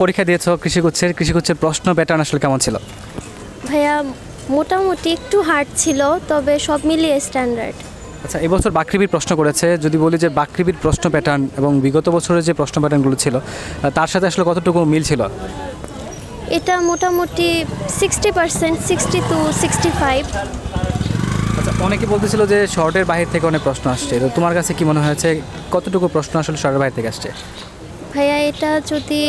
পরীক্ষা দিয়েছ কৃষিগুচ্ছের কৃষিগুচ্ছের প্রশ্ন প্যাটার্ন আসলে কেমন ছিল? ভাইয়া মোটামুটি একটু হার্ড ছিল তবে সব মিলিয়ে স্ট্যান্ডার্ড আচ্ছা এবছর বাকৃবির প্রশ্ন করেছে যদি বলি যে বাকৃবির প্রশ্ন প্যাটার্ন এবং বিগত বছরের যে প্রশ্ন প্যাটার্নগুলো ছিল তার সাথে আসলে কতটুকু মিল ছিল? এটা মোটামুটি sixty percent sixty two sixty five আচ্ছা অনেকে বলতেছিল যে শর্টের বাইরে থেকে অনেক প্রশ্ন আসছে তো তোমার কাছে কি মনে হয়েছে কতটুকু প্রশ্ন আসলে শর্টের বাইরে থেকে আসছে? ভাইয়া এটা যদি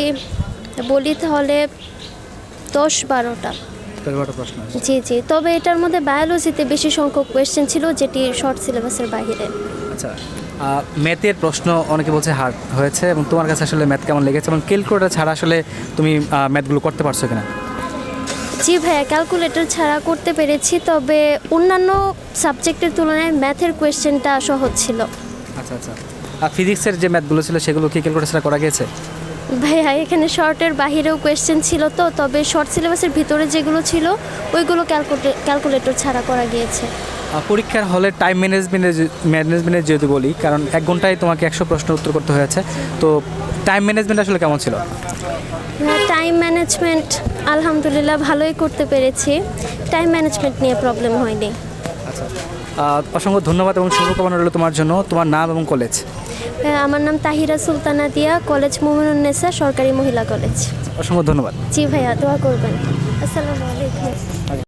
বলি তাহলে দশ বারোটা। জি জি। তবে এটার মধ্যে বায়োলজিতে বেশি সংখ্যক কোয়েশ্চেন ছিল যেটি শর্ট সিলেবাসের বাইরে আচ্ছা ম্যাথের প্রশ্ন অনেকে বলছে হার্ড হয়েছে এবং তোমার কাছে আসলে ম্যাথ কেমন লেগেছে এবং ক্যালকুলেটার ছাড়া আসলে তুমি ম্যাথগুলো করতে পারছ কিনা? জি ভাইয়া ক্যালকুলেটর ছাড়া করতে পেরেছি তবে অন্যান্য সাবজেক্টের তুলনায় ম্যাথের কোয়েশ্চেনটা সহজ ছিল। আচ্ছা আচ্ছা। আর ফিজিক্সের যে ম্যাথগুলো ছিল সেগুলো কি ক্যালকুলেটার ছাড়া করা গিয়েছে? ভাইয়া এখানে শর্টের বাহিরেও কোয়েশ্চেন ছিল তো তবে শর্ট সিলেবাসের ভিতরে যেগুলো ছিল ওইগুলো ক্যালকুলেটর ছাড়া করা গিয়েছে। পরীক্ষার হলে টাইম ম্যানেজমেন্টের ম্যানেজমেন্টের যেহেতু বলি কারণ এক ঘন্টায় তোমাকে একশো প্রশ্ন উত্তর করতে হয়েছে তো টাইম ম্যানেজমেন্ট আসলে কেমন ছিল? টাইম ম্যানেজমেন্ট আলহামদুলিল্লাহ ভালোই করতে পেরেছি। টাইম ম্যানেজমেন্ট নিয়ে প্রবলেম হয়নি। আচ্ছা। অসংখ্য ধন্যবাদ এবং শুভকামনা রইল তোমার জন্য তোমার নাম এবং কলেজ আমার নাম তাহিরা সুলতানা দিয়া কলেজ মোমিনুন্নেসা সরকারি মহিলা কলেজ। অসংখ্য ধন্যবাদ। জি ভাইয়া দোয়া করবেন। আসসালামু আলাইকুম।